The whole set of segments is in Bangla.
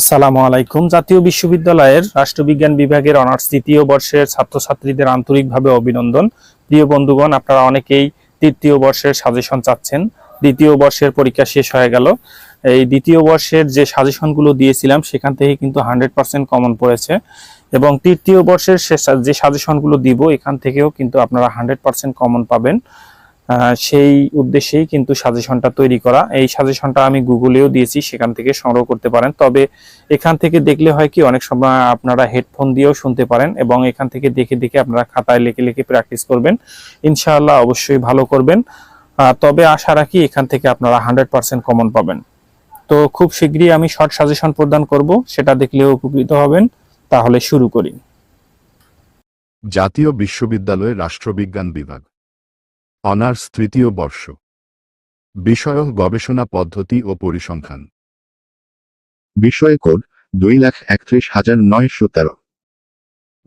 আসসালামু আলাইকুম। জাতীয় বিশ্ববিদ্যালয়ের রাষ্ট্রবিজ্ঞান বিভাগের অনার্স তৃতীয় বর্ষের ছাত্রছাত্রীদের আন্তরিকভাবে অভিনন্দন। প্রিয় বন্ধুগণ, আপনারা অনেকেই তৃতীয় বর্ষের সাজেশন চাচ্ছেন। দ্বিতীয় বর্ষের পরীক্ষা শেষ হয়ে গেল। এই দ্বিতীয় বর্ষের যে সাজেশনগুলো দিয়েছিলাম, সেখান থেকে কিন্তু হান্ড্রেড পার্সেন্ট কমন পড়েছে এবং তৃতীয় বর্ষের যে সাজেশনগুলো দিব, এখান থেকেও কিন্তু আপনারা হান্ড্রেড পার্সেন্ট কমন পাবেন। সেই উদ্দেশ্যেই কিন্তু সাজেশনটা তৈরি করা। এই সাজেশনটা আমি গুগলেও দিয়েছি, সেখান থেকে সংগ্রহ করতে পারেন। তবে এখান থেকে দেখলে হয় কি, অনেক সময় আপনারা হেডফোন দিয়েও শুনতে পারেন এবং এখান থেকে দেখে দেখে আপনারা খাতায় লিখে লিখে প্র্যাকটিস করবেন। ইনশাআল্লাহ অবশ্যই ভালো করবেন। তবে আশা রাখি এখান থেকে আপনারা হান্ড্রেড পার্সেন্ট কমন পাবেন। তো খুব শীঘ্রই আমি শর্ট সাজেশন প্রদান করব, সেটা দেখলেও উপকৃত হবেন। তাহলে শুরু করি। জাতীয় বিশ্ববিদ্যালয়ের রাষ্ট্রবিজ্ঞান বিভাগ। অনার্স তৃতীয় বর্ষ। বিষয় গবেষণা পদ্ধতি ও পরিসংখ্যান। বিষয় কোড দুই লাখ একত্রিশ হাজার নয়শো তেরো।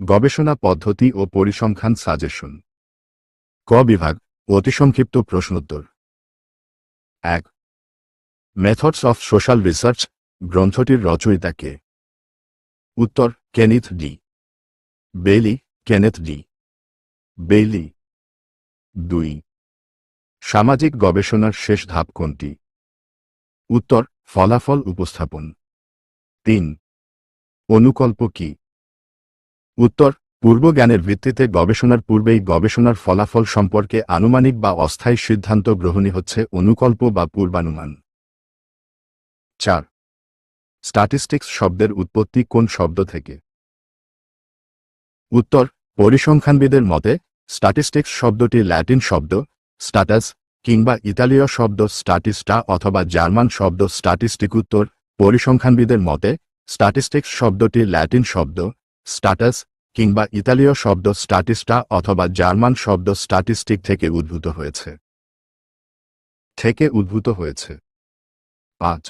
গবেষণা পদ্ধতি ও পরিসংখ্যান সাজেশন। ক বিভাগ অতিসংক্ষিপ্ত প্রশ্নোত্তর। এক। মেথডস অফ সোশ্যাল রিসার্চ গ্রন্থটির রচয়িতা কে? উত্তর Kenneth D. Bailey Kenneth D. Bailey. দুই। সামাজিক গবেষণার শেষ ধাপ কোনটি? উত্তর, ফলাফল উপস্থাপন। তিন, অনুকল্প কি? উত্তর, পূর্বজ্ঞানের ভিত্তিতে গবেষণার পূর্বেই গবেষণার ফলাফল সম্পর্কে আনুমানিক বা অস্থায়ী সিদ্ধান্ত গ্রহণই হচ্ছে অনুকল্প বা পূর্বানুমান। চার, স্ট্যাটিস্টিক্স শব্দের উৎপত্তি কোন শব্দ থেকে? উত্তর, পরিসংখ্যানবিদের মতে, স্ট্যাটিস্টিক্স শব্দটি ল্যাটিন শব্দ স্ট্যাটাস, কিংবা ইতালীয় শব্দ স্টাটিস্টা অথবা জার্মান শব্দ স্ট্যাটিস্টিক উত্তর, পরিসংখ্যানবিদের মতে, স্ট্যাটিস্টিক্স শব্দটি ল্যাটিন শব্দ স্টাটাস কিংবা ইতালীয় শব্দ স্ট্যাটিস্টা অথবা জার্মান শব্দ স্ট্যাটিস্টিক থেকে উদ্ভূত হয়েছে। থেকে উদ্ভূত হয়েছে। পাঁচ।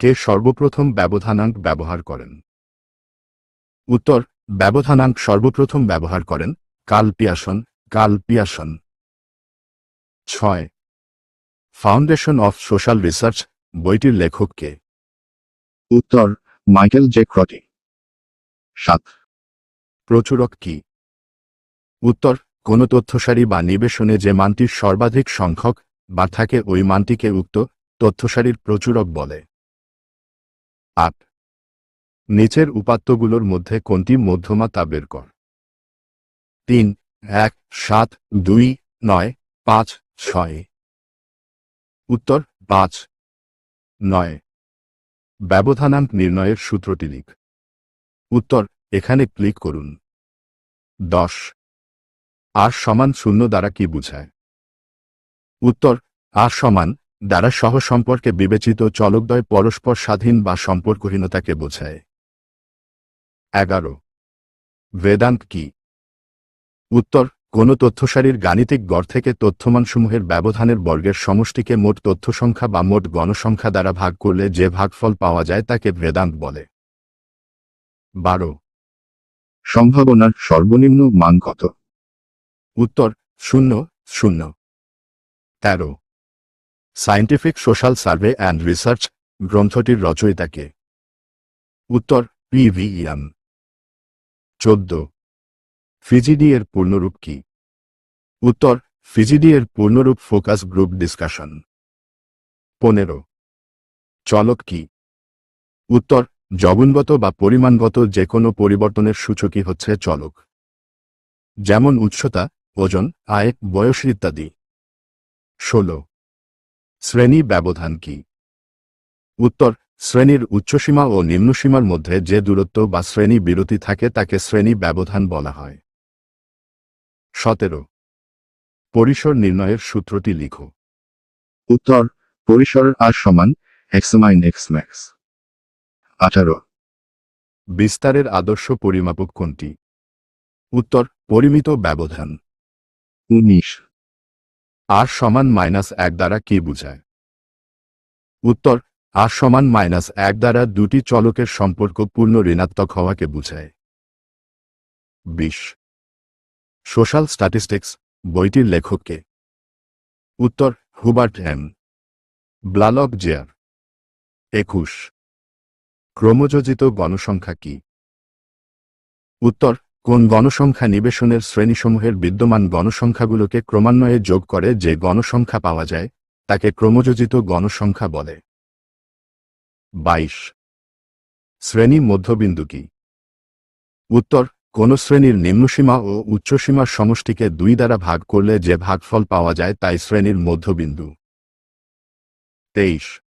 কে সর্বপ্রথম ব্যবধানাঙ্ক ব্যবহার করেন? উত্তর, ব্যবধানাঙ্ক সর্বপ্রথম ব্যবহার করেন কাল পিয়াসন কাল পিয়াসন ছয়। ফাউন্ডেশন অফ সোশ্যাল রিসার্চ বইটির লেখক কে? উত্তর মাইকেল জে ক্রটি সাত। প্রচুরক কি? উত্তর কোন তথ্যসারি বা নিবেশনে যে মানটির সর্বাধিক সংখ্যক বা থাকে ওই মানটিকে উক্ত তথ্যসারির প্রচুরক বলে। আট। নিচের উপাত্তগুলোর মধ্যে কোনটি মধ্যমা তা বের কর। তিন এক সাত দুই নয় পাঁচ ছয়। উত্তর, পাঁচ। নয়। ব্যবধানাঙ্ক নির্ণয়ের সূত্রটি লিখ। উত্তর, এখানে ক্লিক করুন। দশ। আর সমান শূন্য দ্বারা কি বুঝায়? উত্তর, আর সমান দ্বারা সহ সম্পর্কে বিবেচিত চলকদ্বয় পরস্পর স্বাধীন বা সম্পর্কহীনতাকে বোঝায়। এগারো। বেদান্ত কি? উত্তর কোন তথ্যসারির গাণিতিক গড় থেকে তথ্যমানসমূহের ব্যবধানের বর্গের সমষ্টিকে মোট তথ্য সংখ্যা বা মোট গণসংখ্যা দ্বারা ভাগ করলে যে ভাগফল পাওয়া যায় তাকে বেদান্ত বলে। বারো। সম্ভাবনার সর্বনিম্ন মান কত? উত্তর, শূন্য শূন্য। তেরো। Scientific social survey and research গ্রন্থটির রচয়িতাকে উত্তর পিভিএম চোদ্দ। ফিজিডি এর পূর্ণরূপ কি? উত্তর, ফিজিডি এর পূর্ণরূপ ফোকাস গ্রুপ ডিসকাশন। পনেরো। চলক কি? উত্তর, জগুনগত বা পরিমাণগত যে কোনো পরিবর্তনের সূচকই হচ্ছে চলক। যেমন উচ্চতা, ওজন, আয়, বয়স ইত্যাদি। ষোলো। শ্রেণি ব্যবধান কি? উত্তর, শ্রেণির উচ্চসীমা ও নিম্নসীমার মধ্যে যে দূরত্ব বা শ্রেণি বিরতি থাকে তাকে শ্রেণি ব্যবধান বলা হয়। সতেরো। পরিসর নির্ণয়ের সূত্রটি লিখো। উত্তর পরিসর আর সমান এক্স মাইন এক্স ম্যাক্স আঠারো। বিস্তারের আদর্শ পরিমাপক কোনটি? উত্তর পরিমিত ব্যবধান। উনিশ। আর সমান মাইনাস এক দ্বারা কি বুঝায়? উত্তর আর সমান মাইনাস এক দ্বারা দুটি চলকের সম্পর্ক পূর্ণ ঋণাত্মক হওয়াকে বুঝায়। বিশ। সোশ্যাল স্ট্যাটিস্টিক্স, বইটির লেখককে। উত্তর, হুবার্ট এম. ব্লালক জেয়ার। একুশ। ক্রমযোজিত গণসংখ্যা কি? উত্তর, কোন গণসংখ্যা নিবেশনের শ্রেণীসমূহের বিদ্যমান গণসংখ্যাগুলোকে ক্রমান্বয়ে যোগ করে যে গণসংখ্যা পাওয়া যায়, তাকে ক্রমযোজিত গণসংখ্যা বলে। বাইশ। শ্রেণি মধ্যবিন্দু কি? উত্তর কোন শ্রেণির নিম্নসীমা ও উচ্চসীমার সমষ্টিকে দুই দ্বারা ভাগ করলে যে ভাগফল পাওয়া যায় তাই শ্রেণির মধ্যবিন্দু। তেইশ।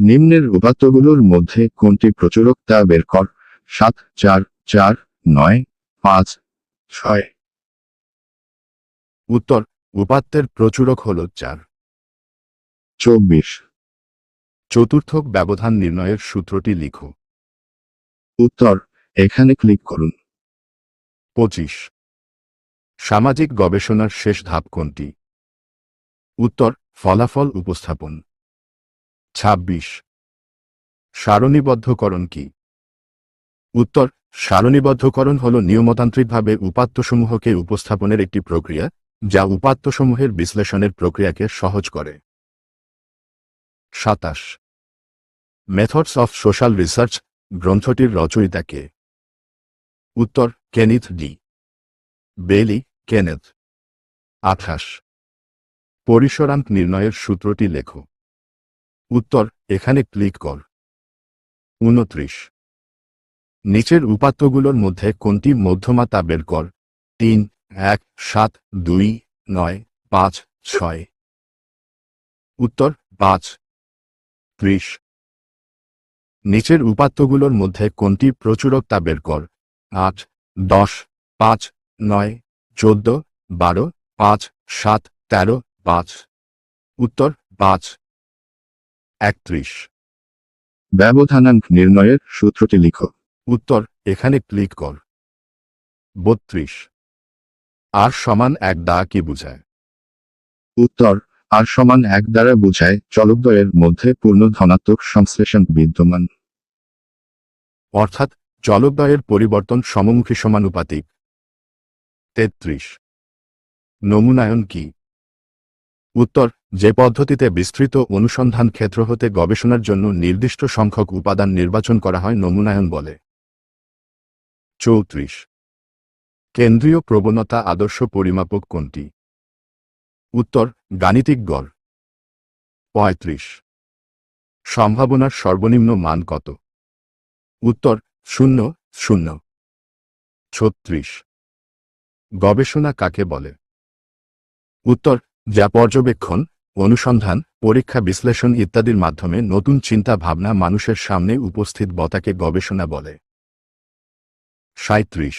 নিম্নের উপাত্তগুলোর মধ্যে কোনটি প্রচুরক তা বের কর। সাত, চার চার, নয়, পাঁচ, ছয়। উত্তর, উপাত্তের প্রচুরক হল চার। চব্বিশ। চতুর্থক ব্যবধান নির্ণয়ের সূত্রটি লিখো। উত্তর, এখানে ক্লিক করুন। পঁচিশ। সামাজিক গবেষণার শেষ ধাপ কোনটি? উত্তর, ফলাফল উপস্থাপন। ২৬ সারণীবদ্ধকরণ কি? উত্তর, সারণীবদ্ধকরণ হল নিয়মতান্ত্রিকভাবে উপাত্তসমূহকে উপস্থাপনের একটি প্রক্রিয়া, যা উপাত্তসমূহের বিশ্লেষণের প্রক্রিয়াকে সহজ করে। সাতাশ। মেথডস অফ সোশ্যাল রিসার্চ গ্রন্থটির রচয়িতা কে? উত্তর, কেনিথ ডি। Bailey, Kenneth. আঠাশ। পরিসরাঙ্ক নির্ণয়ের সূত্রটি লেখো। উত্তর, এখানে ক্লিক কর। উনত্রিশ। নিচের উপাত্তগুলোর মধ্যে কোনটি মধ্যমা তা বের কর। তিন, এক, সাত, দুই, নয়, পাঁচ, ছয়। উত্তর, পাঁচ। ত্রিশ। নিচের উপাত্তগুলোর মধ্যে কোনটি প্রচুরক তা বের কর। আট দশ পাঁচ নয় চোদ্দ বারো পাঁচ সাত তেরো পাঁচ। উত্তর পাঁচ। একত্রিশ। ব্যবধানাঙ্ক নির্ণয়ের সূত্রটি লিখো। উত্তর এখানে ক্লিক কর। বত্রিশ। আর সমান এক দা কি বুঝায়? উত্তর আর সমান এক দ্বারা বোঝায় চলকদ্বয়ের মধ্যে পূর্ণ ধনাত্মক সংশ্লেষণ বিদ্যমান। অর্থাৎ চলকদ্বয়ের পরিবর্তন সমমুখী সমানুপাতিক। তেত্রিশ। নমুনায়ন কি? উত্তর, যে পদ্ধতিতে বিস্তৃত অনুসন্ধান ক্ষেত্র হতে গবেষণার জন্য নির্দিষ্ট সংখ্যক উপাদান নির্বাচন করা হয় নমুনায়ন বলে। চৌত্রিশ। কেন্দ্রীয় প্রবণতা আদর্শ পরিমাপক কোনটি? উত্তর, গাণিতিক গড়। পঁয়ত্রিশ। সম্ভাবনার সর্বনিম্ন মান কত? উত্তর শূন্য শূন্য। ছত্রিশ। গবেষণা কাকে বলে? উত্তর, যা পর্যবেক্ষণ, অনুসন্ধান, পরীক্ষা বিশ্লেষণ ইত্যাদির মাধ্যমে নতুন চিন্তা ভাবনা মানুষের সামনে উপস্থিত বতাকে গবেষণা বলে। সাঁত্রিশ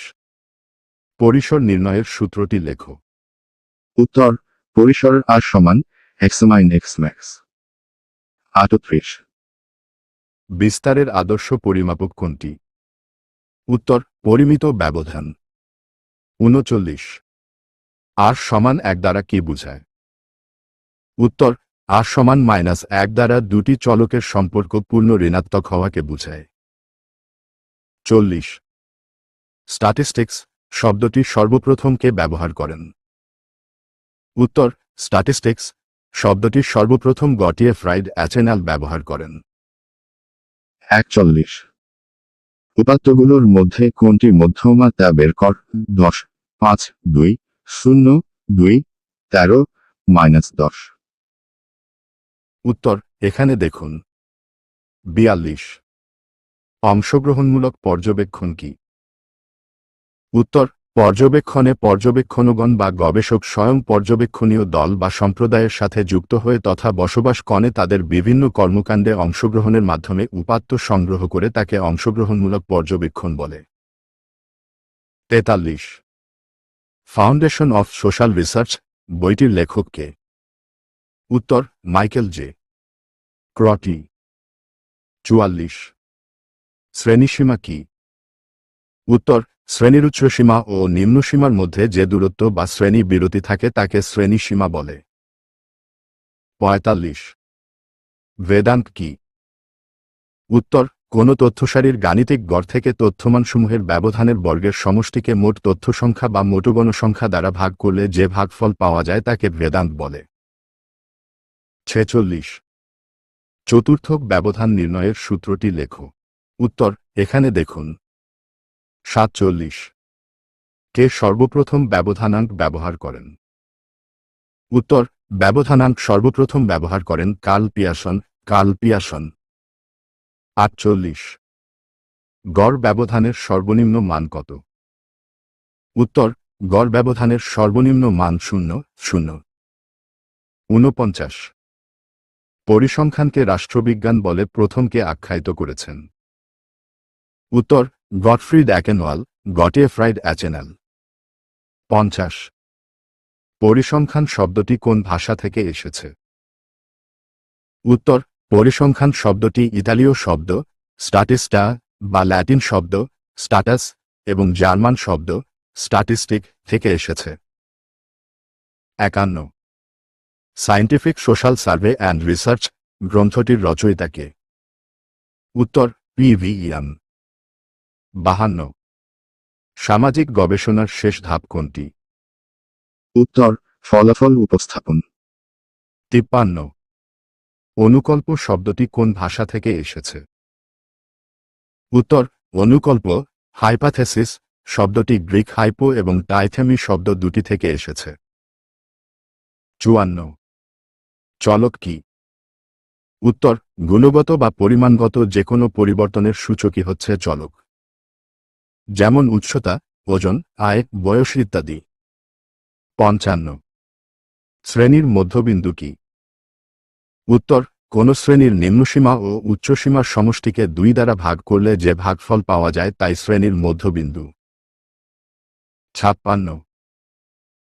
পরিসর নির্ণয়ের সূত্রটি লেখো। উত্তর, পরিসর আর সমান এক্স মাইন এক্স ম্যাক্স আটত্রিশ। বিস্তারের আদর্শ পরিমাপক কোনটি? উত্তর, পরিমিত ব্যবধান। উনচল্লিশ। আর সমান এক দ্বারা কি বুঝায়? উত্তর, আর সমান মাইনাস এক দ্বারা দুটি চলকের সম্পর্ক পূর্ণ ঋণাত্মক হওয়াকে বুঝায়। চল্লিশ। স্ট্যাটিস্টিক্স শব্দটি সর্বপ্রথম কে ব্যবহার করেন। উত্তর, স্ট্যাটিস্টিক্স শব্দটি সর্বপ্রথম গটিয়ে ফ্রাইড অ্যাচেনাল ব্যবহার করেন। একচল্লিশ। উপাত্তগুলোর মধ্যে কোনটি মধ্যমা তা বের কর। দশ। পাঁচ। দুই। শূন্য। দুই। তেরো। মাইনাস দশ। উত্তর। এখানে দেখুন। বিয়াল্লিশ। অংশগ্রহণমূলক পর্যবেক্ষণ কি? উত্তর। পর্যবেক্ষণে পর্যবেক্ষণগণ বা গবেষক স্বয়ং পর্যবেক্ষণীয় দল বা সম্প্রদায়ের সাথে যুক্ত হয়ে তথা বসবাস কনে তাদের বিভিন্ন কর্মকাণ্ডে অংশগ্রহণের মাধ্যমে উপাত্ত সংগ্রহ করে তাকে অংশগ্রহণমূলক পর্যবেক্ষণ বলে। তেতাল্লিশ। ফাউন্ডেশন অফ সোশ্যাল রিসার্চ বইটির লেখককে উত্তর, মাইকেল জে। ক্রটি। চুয়াল্লিশ। শ্রেণীসীমা কি? উত্তর শ্রেণির উচ্চসীমা ও নিম্নসীমার মধ্যে যে দূরত্ব বা শ্রেণি বিরতি থাকে তাকে শ্রেণীসীমা বলে। পঁয়তাল্লিশ। বেদান্ত কি? উত্তর, কোন তথ্যসারির গাণিতিক গড় থেকে তথ্যমানসমূহের ব্যবধানের বর্গের সমষ্টিকে মোট তথ্য সংখ্যা বা মোটগণ সংখ্যা দ্বারা ভাগ করলে যে ভাগফল পাওয়া যায় তাকে বেদান্ত বলে। ছেচল্লিশ। চতুর্থক ব্যবধান নির্ণয়ের সূত্রটি লেখো। উত্তর, এখানে দেখুন। সাতচল্লিশ। কে সর্বপ্রথম ব্যবধানাঙ্ক ব্যবহার করেন? উত্তর, ব্যবধানাঙ্ক সর্বপ্রথম ব্যবহার করেন কাল পিয়াসন কাল পিয়াসন আটচল্লিশ। গড় ব্যবধানের সর্বনিম্ন মান কত? উত্তর, গড় ব্যবধানের সর্বনিম্ন মান শূন্য শূন্য। ঊনপঞ্চাশ। পরিসংখ্যানকে রাষ্ট্রবিজ্ঞান বলে প্রথমকে আখ্যায়িত করেছেন। উত্তর গটফ্রিড অ্যাকেনওয়াল গটে ফ্রাইড অ্যাচেনাল পঞ্চাশ। পরিসংখ্যান শব্দটি কোন ভাষা থেকে এসেছে? উত্তর, পরিসংখ্যান শব্দটি ইতালীয় শব্দ স্টাটিস্টা বা ল্যাটিন শব্দ স্টাটাস এবং জার্মান শব্দ স্ট্যাটিস্টিক থেকে এসেছে। একান্ন। Scientific social survey and research গ্রন্থটির রচয়িতাকে উত্তর পিভিইএম বাহান্ন। সামাজিক গবেষণার শেষ ধাপ কোনটি? উত্তর ফলাফল উপস্থাপন। তিপ্পান্ন। অনুকল্প শব্দটি কোন ভাষা থেকে এসেছে? উত্তর অনুকল্প হাইপাথেসিস শব্দটি গ্রিক হাইপো এবং টাইথেমি শব্দ দুটি থেকে এসেছে। চুয়ান্ন। চলক কি? উত্তর গুণগত বা পরিমাণগত যে কোনো পরিবর্তনের সূচকই হচ্ছে চলক। যেমন উচ্চতা, ওজন আয় বয়স ইত্যাদি। পঞ্চান্ন। শ্রেণির মধ্যবিন্দু কি? উত্তর, কোন শ্রেণির নিম্নসীমা ও উচ্চসীমার সমষ্টিকে দুই দ্বারা ভাগ করলে যে ভাগফল পাওয়া যায় তাই শ্রেণির মধ্যবিন্দু। ছাপ্পান্ন।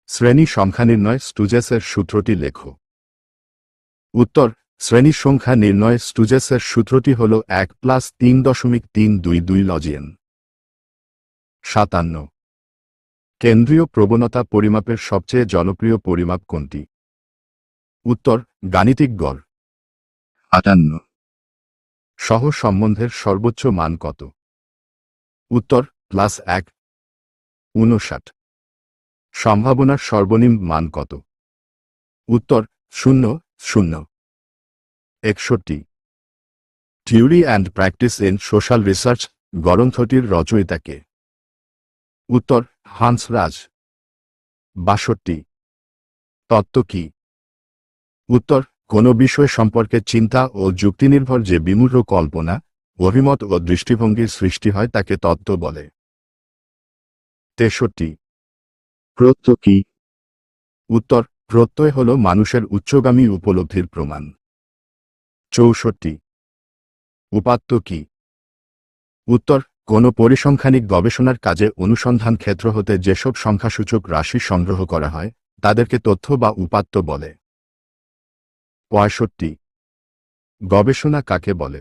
শ্রেণি সংখ্যা নির্ণয় স্টুজেসের সূত্রটি লেখো। উত্তর, শ্রেণি সংখ্যা নির্ণয় স্টুজেসের সূত্রটি হল এক প্লাস তিন দশমিক তিন দুই দুই লজিয়েন সাতান্ন। কেন্দ্রীয় প্রবণতা পরিমাপের সবচেয়ে জনপ্রিয় পরিমাপ কোনটি? উত্তর, গাণিতিক গড়। আটান্ন। সহ সম্বন্ধের সর্বোচ্চ মান কত? উত্তর প্লাস এক। উনষাট। সম্ভাবনার সর্বনিম্ন মান কত? উত্তর, শূন্য শূন্য। একষট্টি। Theory and practice in social research গ্রন্থটির রচয়িতাকে উত্তর, হান্স রাজ। বাষট্টি। তত্ত্ব কি? উত্তর, কোনো বিষয় সম্পর্কে চিন্তা ও যুক্তিনির্ভর যে বিমূঢ় কল্পনা, অভিমত ও দৃষ্টিভঙ্গির সৃষ্টি হয় তাকে তত্ত্ব বলে। তেষট্টি। প্রত্য কি? উত্তর, প্রত্যয় হল মানুষের উচ্চগামী উপলব্ধির প্রমাণ। চৌষট্টি। উপাত্ত কি? উত্তর কোন পরিসংখ্যানিক গবেষণার কাজে অনুসন্ধান ক্ষেত্র হতে যেসব সংখ্যাসূচক রাশি সংগ্রহ করা হয়, তাদেরকে তথ্য বা উপাত্ত বলে। পঁয়ষট্টি। গবেষণা কাকে বলে?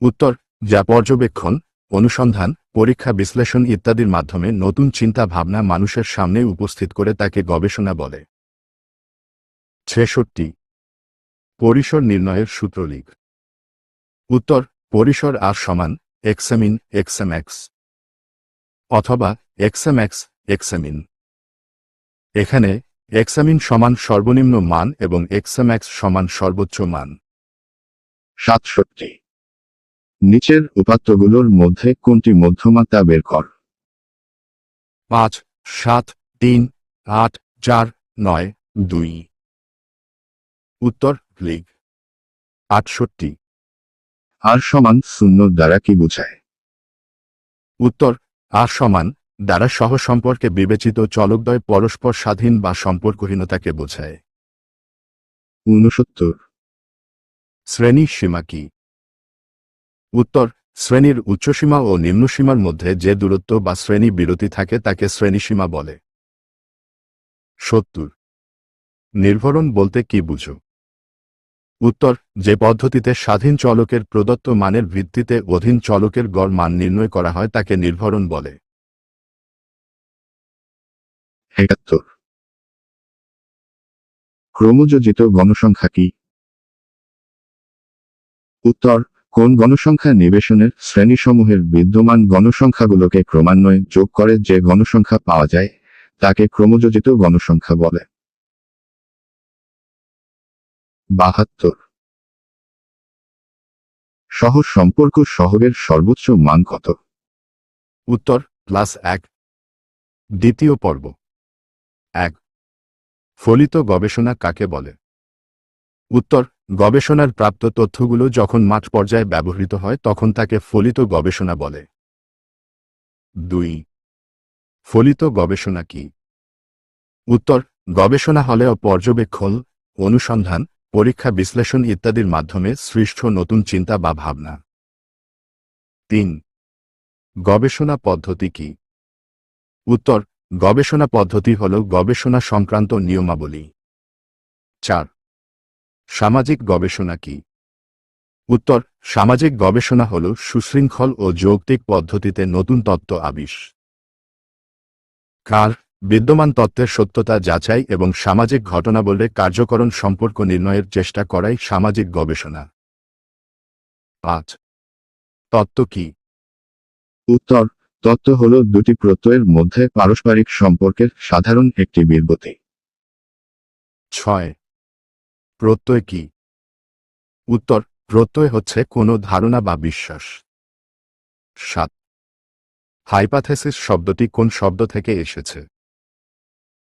উত্তর, যা পর্যবেক্ষণ, অনুসন্ধান, পরীক্ষা বিশ্লেষণ ইত্যাদির মাধ্যমে নতুন চিন্তা ভাবনা মানুষের সামনে উপস্থিত করে তাকে গবেষণা বলে। ছেষট্টি। পরিসর নির্ণয়ের সূত্র লিখ উত্তর, পরিসর আর সমান এক্সামিন এক্সএমএক্স অথবা এক্সএমএক্স এক্সামিন এখানে এক্সামিন সমান সর্বনিম্ন মান এবং এক্সএমএক্স সমান সর্বোচ্চ মান। সাতষট্টি। নিচের উপাত্তগুলোর মধ্যে কোনটি মধ্যমা তা বের কর। পাঁচ, সাত, তিন, আট, চার, নয়, দুই। উত্তর লিগ আটষট্টি। আর সমান শূন্য দ্বারা কি বোঝায়? উত্তর আর সমান দ্বারা সহ সম্পর্কে বিবেচিত চলকদ্বয় পরস্পর স্বাধীন বা সম্পর্কহীনতাকে বোঝায়। ঊনসত্তর। শ্রেণি সীমা কি? উত্তর শ্রেণির উচ্চসীমা ও নিম্নসীমার মধ্যে যে দূরত্ব বা শ্রেণি বিরতি থাকে তাকে শ্রেণীসীমা বলে। সত্তর। নির্ভরণ বলতে কি বুঝো? উত্তর, যে পদ্ধতিতে স্বাধীন চলকের প্রদত্ত মানের ভিত্তিতে অধীন চলকের গড় মান নির্ণয় করা হয় তাকে নির্ভরণ বলে। ক্রমযোজিত গণসংখ্যা কি? উত্তর, কোন গণসংখ্যা নিবেশনের শ্রেণীসমূহের বিদ্যমান গণসংখ্যাগুলোকে ক্রমান্বয়ে যোগ করে যে গণসংখ্যা পাওয়া যায়, তাকে ক্রমযোজিত গণসংখ্যা বলে। বাহাত্তর। শহর সম্পর্ক শহরের সর্বোচ্চ মান কত? উত্তর প্লাস এক। দ্বিতীয় পর্ব। এক। ফলিত গবেষণা কাকে বলে? উত্তর, গবেষণার প্রাপ্ত তথ্যগুলো যখন মাঠ পর্যায়ে ব্যবহৃত হয়, তখন তাকে ফলিত গবেষণা বলে। দুই। ফলিত গবেষণা কি? উত্তর, গবেষণা হলে পর্যবেক্ষণ, অনুসন্ধান পরীক্ষা বিশ্লেষণ ইত্যাদির মাধ্যমে সৃষ্ট নতুন চিন্তা বা ভাবনা। তিন, গবেষণা পদ্ধতি কি? উত্তর, গবেষণা পদ্ধতি হল গবেষণা সংক্রান্ত নিয়মাবলী। চার, সামাজিক গবেষণা কি? উত্তর, সামাজিক গবেষণা হল সুশৃঙ্খল ও যৌক্তিক পদ্ধতিতে নতুন তত্ত্ব আবিষ। কার বিদ্যমান তত্ত্বের সত্যতা যাচাই এবং সামাজিক ঘটনা ঘটনাবলে কার্যকরণ সম্পর্ক নির্ণয়ের চেষ্টা করাই সামাজিক গবেষণা। পাঁচ। তত্ত্ব কি? উত্তর তত্ত্ব হল দুটি প্রত্যয়ের মধ্যে পারস্পরিক সম্পর্কের সাধারণ একটি বিবৃতি। ছয়। প্রত্যয় কি? উত্তর প্রত্যয় হচ্ছে কোনো ধারণা বা বিশ্বাস। সাত। হাইপাথেসিস শব্দটি কোন শব্দ থেকে এসেছে?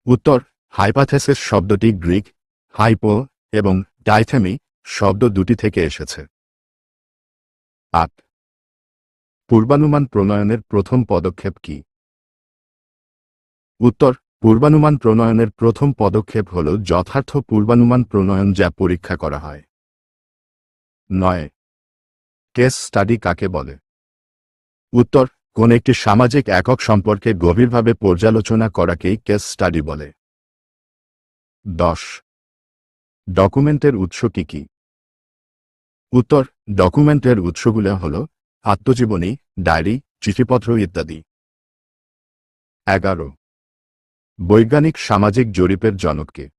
উত্তর, হাইপাথেসিস শব্দটি গ্রিক, হাইপো এবং ডাইথেমি শব্দ দুটি থেকে এসেছে। আট। পূর্বানুমান প্রণয়নের প্রথম পদক্ষেপ কি? উত্তর, পূর্বানুমান প্রণয়নের প্রথম পদক্ষেপ হল যথার্থ পূর্বানুমান প্রণয়ন যা পরীক্ষা করা হয়। নয়। কেস স্টাডি কাকে বলে? উত্তর কোন একটি সামাজিক একক সম্পর্কে গভীরভাবে পর্যালোচনা করাকেই কেস স্টাডি বলে। দশ। ডকুমেন্টের উৎস কি কি? উত্তর, ডকুমেন্টের উৎসগুলো হল আত্মজীবনী, ডায়েরি, চিঠিপত্র ইত্যাদি। এগারো। বৈজ্ঞানিক সামাজিক জরিপের জনককে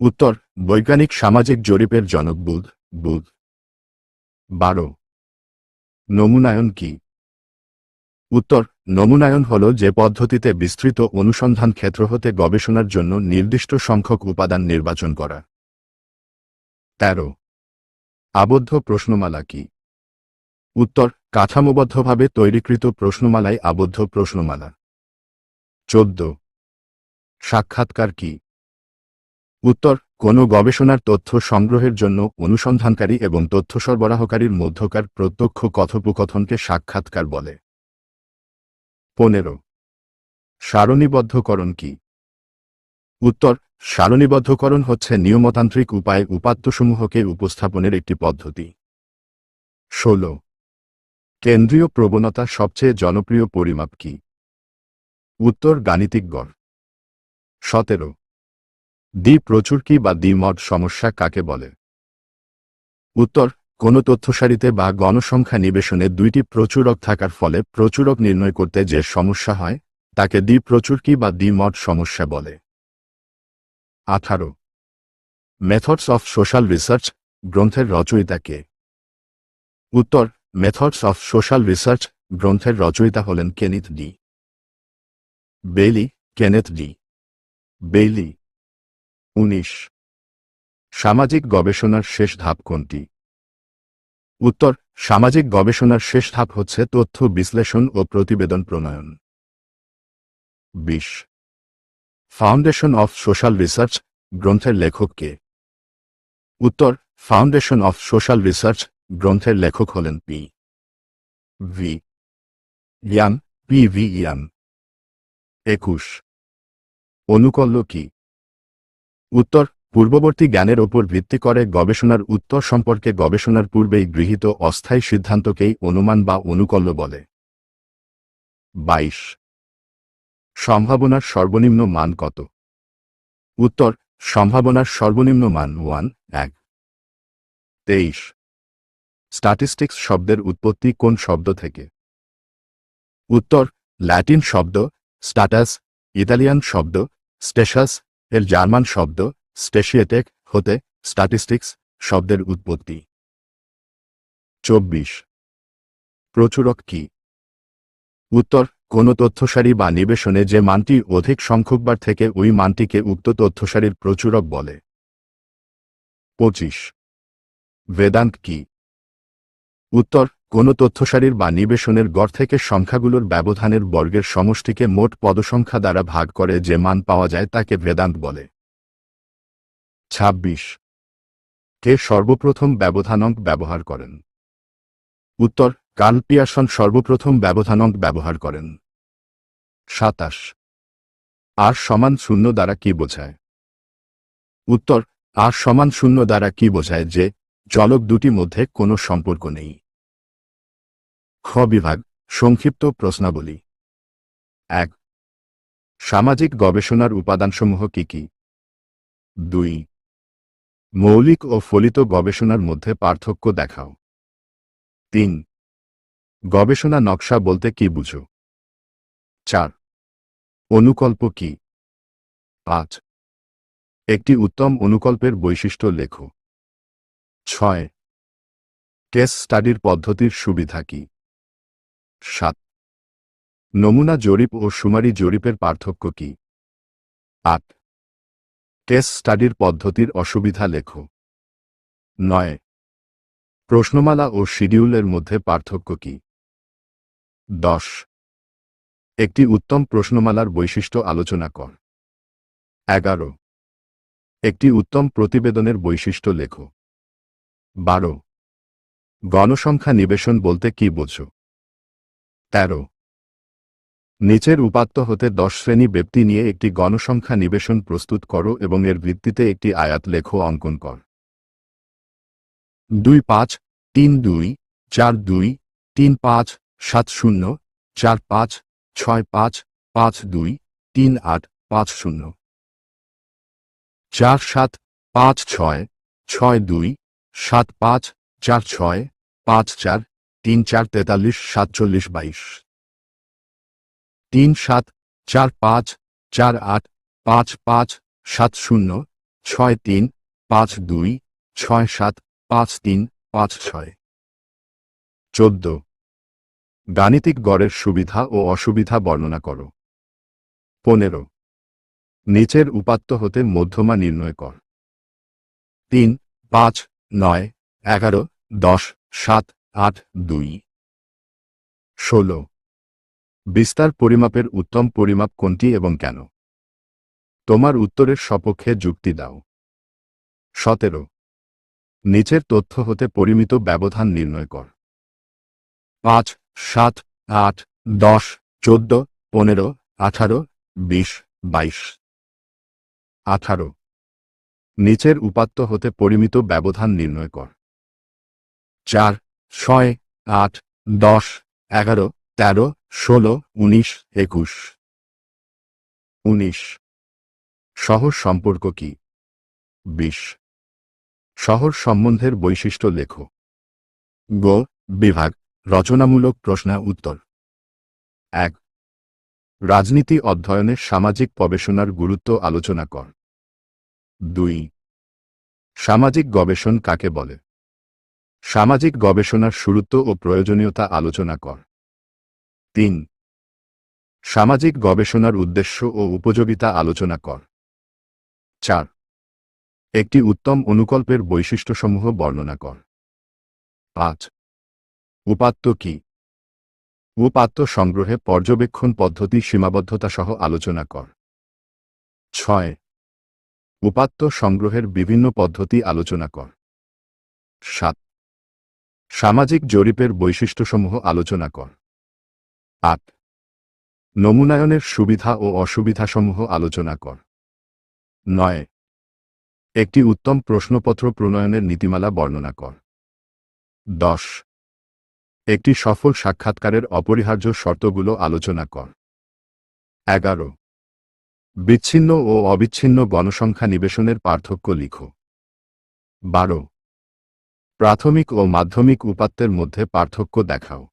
উত্তর, বৈজ্ঞানিক সামাজিক জরিপের জনক বুধ বুধ। বারো। নমুনায়ন কি? উত্তর, নমুনায়ন হল যে পদ্ধতিতে বিস্তৃত অনুসন্ধান ক্ষেত্র হতে গবেষণার জন্য নির্দিষ্ট সংখ্যক উপাদান নির্বাচন করা। তেরো। আবদ্ধ প্রশ্নমালা কি? উত্তর, কাঠামোবদ্ধভাবে তৈরিকৃত প্রশ্নমালায় আবদ্ধ প্রশ্নমালা। চোদ্দ। সাক্ষাৎকার কি? উত্তর, কোনো গবেষণার তথ্য সংগ্রহের জন্য অনুসন্ধানকারী এবং তথ্য সরবরাহকারীর মধ্যকার প্রত্যক্ষ কথোপকথনকে সাক্ষাৎকার বলে। পনেরো। সারণীবদ্ধকরণ কি? উত্তর, সারণীবদ্ধকরণ হচ্ছে নিয়মতান্ত্রিক উপায়ে উপাত্তসমূহকে উপস্থাপনের একটি পদ্ধতি। ষোল। কেন্দ্রীয় প্রবণতা সবচেয়ে জনপ্রিয় পরিমাপ কি? উত্তর, গাণিতিক গড়। সতেরো। দ্বি প্রচুর কি বা দ্বিমড সমস্যা কাকে বলে? উত্তর কোনো তথ্যসারিতে বা গণসংখ্যা নিবেশনে দুইটি প্রচুরক থাকার ফলে প্রচুরক নির্ণয় করতে যে সমস্যা হয়, তাকে দ্বি প্রচুরকি বা দ্বিমড সমস্যা বলে। আঠারো। মেথডস অফ সোশ্যাল রিসার্চ গ্রন্থের রচয়িতা কে? উত্তর মেথডস অফ সোশ্যাল রিসার্চ গ্রন্থের রচয়িতা হলেন Kenneth D. Bailey, Kenneth D. Bailey. উনিশ। সামাজিক গবেষণার শেষ ধাপ কোনটি? উত্তর, সামাজিক গবেষণার শেষ ধাপ হচ্ছে তথ্য বিশ্লেষণ ও প্রতিবেদন প্রণয়ন। বিশ। ফাউন্ডেশন অফ সোশ্যাল রিসার্চ গ্রন্থের লেখক কে? উত্তর ফাউন্ডেশন অফ সোশ্যাল রিসার্চ গ্রন্থের লেখক হলেন P. V. Young, P V Young. একুশ। অনুকল্য কি? উত্তর পূর্ববর্তী জ্ঞানের ওপর ভিত্তি করে গবেষণার উত্তর সম্পর্কে গবেষণার পূর্বেই গৃহীত অস্থায়ী সিদ্ধান্তকেই অনুমান বা অনুকল্য বলে। বাইশ। সম্ভাবনার সর্বনিম্ন মান কত? উত্তর, সম্ভাবনার সর্বনিম্ন মান ওয়ান, এক। তেইশ। স্ট্যাটিস্টিক্স শব্দের উৎপত্তি কোন শব্দ থেকে? উত্তর, ল্যাটিন শব্দ, স্ট্যাটাস, ইতালিয়ান শব্দ, স্টেশাস, এর জার্মান শব্দ স্টেশিয়েটেক হতে স্ট্যাটিস্টিক্স শব্দের উৎপত্তি। চব্বিশ। প্রচুরক কি? উত্তর, কোনো তথ্যসারি বা নিবেশনে যে মানটি অধিক সংখ্যকবার থেকে ওই মানটিকে উক্ত তথ্যসারির প্রচুরক বলে। পঁচিশ। বেদান্ত কি? উত্তর, কোনো তথ্যসারির বা নিবেশনের গড় থেকে সংখ্যাগুলোর ব্যবধানের বর্গের সমষ্টিকে মোট পদসংখ্যা দ্বারা ভাগ করে যে মান পাওয়া যায় তাকে ভেদান্ত বলে। ২৬ কে সর্বপ্রথম ব্যবধানাঙ্ক ব্যবহার করেন? উত্তর কার্ল পিয়ারসন সর্বপ্রথম ব্যবধানাঙ্ক ব্যবহার করেন। সাতাশ। আর সমান শূন্য দ্বারা কি বোঝায়? উত্তর, আর সমান শূন্য দ্বারা কি বোঝায় যে, জলক দুটি মধ্যে কোনো সম্পর্ক নেই। খ বিভাগ, সংক্ষিপ্ত প্রশ্নাবলী। এক। সামাজিক গবেষণার উপাদানসমূহ কি কি? দুই। মৌলিক ও ফলিত গবেষণার মধ্যে পার্থক্য দেখাও। তিন। গবেষণা নকশা বলতে কি বুঝো? চার। অনুকল্প কি? পাঁচ। একটি উত্তম অনুকল্পের বৈশিষ্ট্য লেখো। ছয়। কেস স্টাডির পদ্ধতির সুবিধা কি? সাত। নমুনা জরিপ ও সুমারি জরিপের পার্থক্য কি? আট। কেস স্টাডির পদ্ধতির অসুবিধা লেখো। নয়। প্রশ্নমালা ও শিডিউলের মধ্যে পার্থক্য কি? দশ। একটি উত্তম প্রশ্নমালার বৈশিষ্ট্য আলোচনা কর। এগারো। একটি উত্তম প্রতিবেদনের বৈশিষ্ট্য লেখো। বারো। গণসংখ্যা নিবেশন বলতে কি বোঝো? তেরো। নিচের উপাত্ত হতে দশ শ্রেণি ব্যক্তি নিয়ে একটি গণসংখ্যা নিবেশন প্রস্তুত করো এবং এর ভিত্তিতে একটি আয়াত লেখো, অঙ্কন কর। দুই পাঁচ, তিন দুই, চার দুই, তিন পাঁচ, সাত শূন্য, চার পাঁচ, ছয় পাঁচ পাঁচ দুই, তিন আট, পাঁচ শূন্য। চার সাত, পাঁচ ছয় ছয় দুই, সাত পাঁচ, চার ছয়, পাঁচ চার, তিন চার তেতাল্লিশ, সাতচল্লিশ, বাইশ। তিন সাত চার পাঁচ চার আট পাঁচ পাঁচ সাত শূন্য ছয় তিন পাঁচ দুই ছয় সাত পাঁচ তিন পাঁচ ছয়। চোদ্দ। গাণিতিক গড়ের সুবিধা ও অসুবিধা বর্ণনা করো। পনেরো। নিচের উপাত্ত হতে মধ্যমা নির্ণয় কর। তিন, পাঁচ, নয়, এগারো, দশ, সাত, আট, দুই। ষোলো। বিস্তার পরিমাপের উত্তম পরিমাপ কোনটি এবং কেন? তোমার উত্তরের সপক্ষে যুক্তি দাও। সতেরো। নিচের তথ্য হতে পরিমিত ব্যবধান নির্ণয় কর। পাঁচ, সাত, আট, দশ, চোদ্দ, পনেরো, আঠারো, বিশ, বাইশ। আঠারো। নিচের উপাত্ত হতে পরিমিত ব্যবধান নির্ণয় কর। চার, ছয়, আট, দশ, এগারো তেরো, ষোলো, উনিশ, একুশ। উনিশ। শহর সম্পর্ক কি? বিশ। শহর সম্বন্ধের বৈশিষ্ট্য লেখো। গো, বিভাগ, রচনামূলক প্রশ্ন উত্তর। এক। রাজনীতি অধ্যয়নে সামাজিক গবেষণার গুরুত্ব আলোচনা কর। দুই। সামাজিক গবেষণ কাকে বলে? সামাজিক গবেষণার শুরুত্ব ও প্রয়োজনীয়তা আলোচনা কর। তিন। সামাজিক গবেষণার উদ্দেশ্য ও উপযোগিতা আলোচনা কর। চার। একটি উত্তম অনুকল্পের বৈশিষ্ট্যসমূহ বর্ণনা কর। পাঁচ। উপাত্ত কি? উপাত্ত সংগ্রহে পর্যবেক্ষণ পদ্ধতি সীমাবদ্ধতা সহ আলোচনা কর। ছয়। উপাত্ত সংগ্রহের বিভিন্ন পদ্ধতি আলোচনা কর। সাত। সামাজিক জরিপের বৈশিষ্ট্যসমূহ আলোচনা কর। আট। নমুনায়নের সুবিধা ও অসুবিধাসমূহ আলোচনা কর। নয়। একটি উত্তম প্রশ্নপত্র প্রণয়নের নীতিমালা বর্ণনা কর। দশ। একটি সফল সাক্ষাৎকারের অপরিহার্য শর্তগুলো আলোচনা কর। এগারো। বিচ্ছিন্ন ও অবিচ্ছিন্ন গণসংখ্যা নিবেশনের পার্থক্য লিখো। বারো। প্রাথমিক ও মাধ্যমিক উপাত্তের মধ্যে পার্থক্য দেখাও।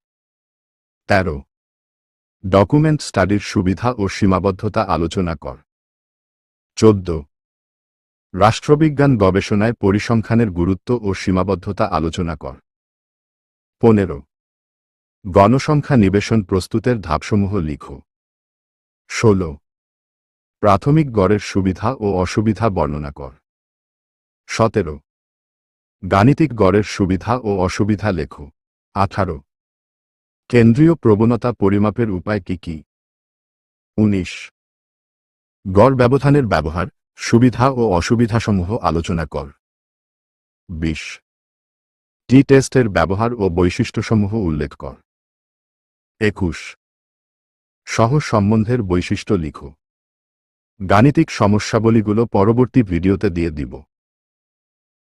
তেরো। ডকুমেন্ট স্টাডির সুবিধা ও সীমাবদ্ধতা আলোচনা কর। চোদ্দ। রাষ্ট্রবিজ্ঞান গবেষণায় পরিসংখ্যানের গুরুত্ব ও সীমাবদ্ধতা আলোচনা কর। পনেরো। গণসংখ্যা নিবেশন প্রস্তুতের ধাপসমূহ লিখো। ষোল। প্রাথমিক গড়ের সুবিধা ও অসুবিধা বর্ণনা কর। সতেরো। গাণিতিক গড়ের সুবিধা ও অসুবিধা লেখো। আঠারো। কেন্দ্রীয় প্রবণতা পরিমাপের উপায় কি কি? উনিশ। গড় ব্যবধানের ব্যবহার, সুবিধা ও অসুবিধাসমূহ আলোচনা কর। বিশ। টি টেস্টের ব্যবহার ও বৈশিষ্ট্যসমূহ উল্লেখ কর। একুশ। সহজ সম্বন্ধের বৈশিষ্ট্য লিখো। গাণিতিক সমস্যাবলীগুলো পরবর্তী ভিডিওতে দিয়ে দিব।